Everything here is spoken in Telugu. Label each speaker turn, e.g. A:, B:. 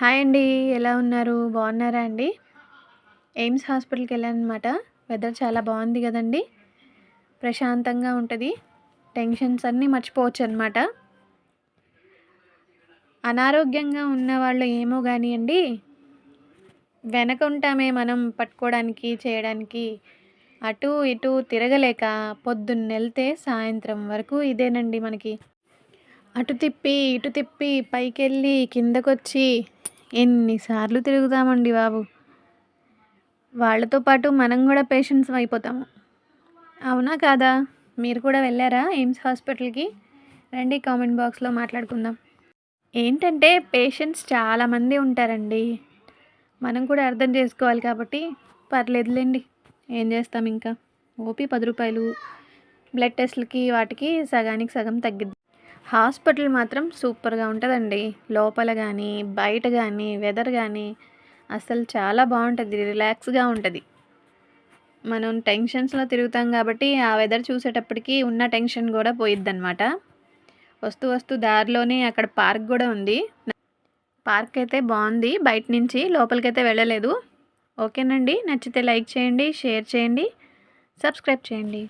A: హాయ్ అండి ఎలా ఉన్నారు? బాగున్నారా అండి? ఎయిమ్స్ హాస్పిటల్కి వెళ్ళానమాట వెదర్ చాలా బాగుంది కదండి. ప్రశాంతంగా ఉంటుంది. టెన్షన్స్ అన్నీ మర్చిపోవచ్చు అనమాట అనారోగ్యంగా ఉన్న వాళ్ళు ఏమో కానివ్వండి వెనక ఉంటామే మనం పట్టుకోవడానికి చేయడానికి. అటు ఇటు తిరగలేక పొద్దున్న వెళ్తే సాయంత్రం వరకు ఇదేనండి మనకి. అటు తిప్పి ఇటు తిప్పి పైకెళ్ళి కిందకొచ్చి ఎన్నిసార్లు తిరుగుతామండి బాబు. వాళ్ళతో పాటు మనం కూడా పేషెంట్స్ అయిపోతాము. అవునా కాదా? మీరు కూడా వెళ్ళారా ఎయిమ్స్ హాస్పిటల్కి? రండి కామెంట్ బాక్స్లో మాట్లాడుకుందాం. ఏంటంటే పేషెంట్స్ చాలామంది ఉంటారండి. మనం కూడా అర్థం చేసుకోవాలి కాబట్టి పర్లేదులేండి. ఏం చేస్తాం ఇంకా? ఓపీ పది రూపాయలు. బ్లడ్ టెస్ట్లకి వాటికి సగానికి సగం తగ్గిద్ది. హాస్పిటల్ మాత్రం సూపర్గా ఉంటుందండి. లోపల కానీ బయట కానీ వెదర్ కానీ అసలు చాలా బాగుంటుంది. రిలాక్స్గా ఉంటుంది. మనం టెన్షన్స్లో తిరుగుతాం కాబట్టి ఆ వెదర్ చూసేటప్పటికి ఉన్న టెన్షన్ కూడా పోయిద్దనమాట వస్తూ వస్తూ దారిలోనే అక్కడ పార్క్ కూడా ఉంది. పార్క్ అయితే బాగుంది. బయట నుంచి లోపలికైతే వెళ్ళలేదు. ఓకేనండి. నచ్చితే లైక్ చేయండి షేర్ చేయండి సబ్స్క్రైబ్ చేయండి.